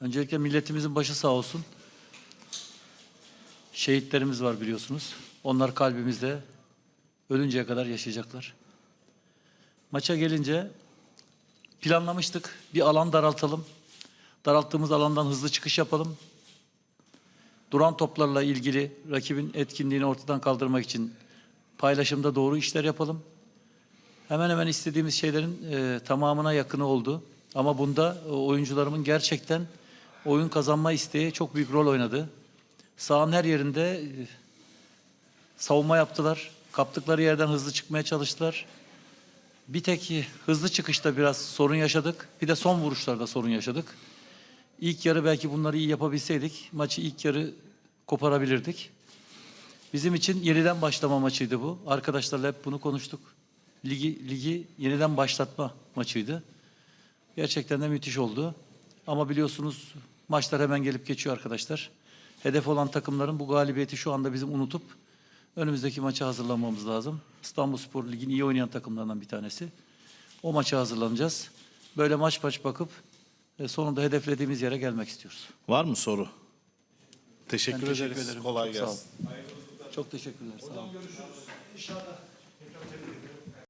Öncelikle milletimizin başı sağ olsun. Şehitlerimiz var biliyorsunuz. Onlar kalbimizde ölünceye kadar yaşayacaklar. Maça gelince planlamıştık. Bir alan daraltalım. Daralttığımız alandan hızlı çıkış yapalım. Duran toplarla ilgili rakibin etkinliğini ortadan kaldırmak için paylaşımda doğru işler yapalım. Hemen hemen istediğimiz şeylerin e, tamamına yakını oldu. Ama bunda e, oyuncularımın gerçekten oyun kazanma isteği çok büyük rol oynadı. Sahanın her yerinde e, savunma yaptılar. Kaptıkları yerden hızlı çıkmaya çalıştılar. Bir tek hızlı çıkışta biraz sorun yaşadık. Bir de son vuruşlarda sorun yaşadık. İlk yarı belki bunları iyi yapabilseydik maçı ilk yarı koparabilirdik. Bizim için yeniden başlama maçıydı bu. Arkadaşlarla hep bunu konuştuk. Ligi, ligi yeniden başlatma maçıydı. Gerçekten de müthiş oldu. Ama biliyorsunuz maçlar hemen gelip geçiyor arkadaşlar. Hedef olan takımların bu galibiyeti şu anda bizim unutup önümüzdeki maça hazırlanmamız lazım. İstanbulspor Lig'in iyi oynayan takımlarından bir tanesi. O maça hazırlanacağız. Böyle maç maç bakıp e, sonunda hedeflediğimiz yere gelmek istiyoruz. Var mı soru? Teşekkür, Ben teşekkür ederiz. ederim. Kolay Çok sağ gelsin. olun. Çok teşekkürler. Sağ olun.